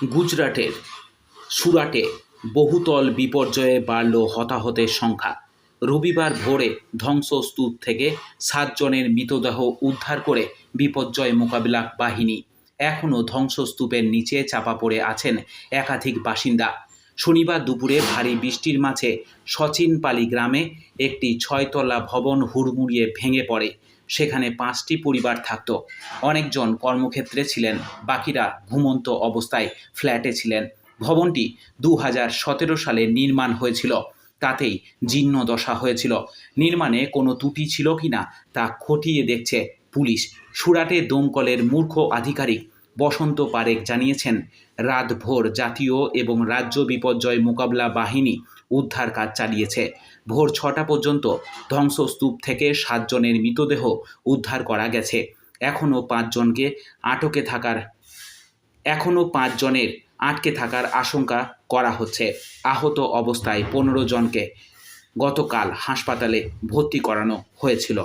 গুজরাটের সুরাটে বহুতল বিপর্যয়ে বাড়ল হতাহতের সংখ্যা। রবিবার ভোরে ধ্বংসস্তূপ থেকে সাতজনের মৃতদেহ উদ্ধার করে বিপর্যয় মোকাবিলা বাহিনী এখনও ধ্বংসস্তূপের নিচে চাপা পড়ে আছেন একাধিক বাসিন্দা। শনিবার দুপুরে ভারী বৃষ্টির মাঝে সচিনপালি গ্রামে একটি ছয়তলা ভবন হুড়মুড়িয়ে ভেঙে পড়ে। সেখানে পাঁচটি পরিবার থাকত। অনেকজন কর্মক্ষেত্রে ছিলেন, বাকিরা ঘুমন্ত অবস্থায় ফ্ল্যাটে ছিলেন। ভবনটি দু হাজার সতেরো সালে নির্মাণ হয়েছিল। তাতেই জীর্ণ দশা হয়েছিল। নির্মাণে কোনো ত্রুটি ছিল কিনা তা খতিয়ে দেখছে পুলিশ। সুরাটে দমকলের মূর্খ আধিকারিক বসন্ত পারেক জানিয়েছেন, রাতভোর জাতীয় এবং রাজ্য বিপর্যয় মোকাবিলা বাহিনী উদ্ধার কাজ চালিয়েছে। ভোর ছটা পর্যন্ত ধ্বংসস্তূপ থেকে সাতজনের মৃতদেহ উদ্ধার করা গেছে। এখনও পাঁচজনকে আটকে থাকার, এখনও পাঁচজনের আটকে থাকার আশঙ্কা করা হচ্ছে। আহত অবস্থায় পনেরো জনকে গতকাল হাসপাতালে ভর্তি করানো হয়েছিল।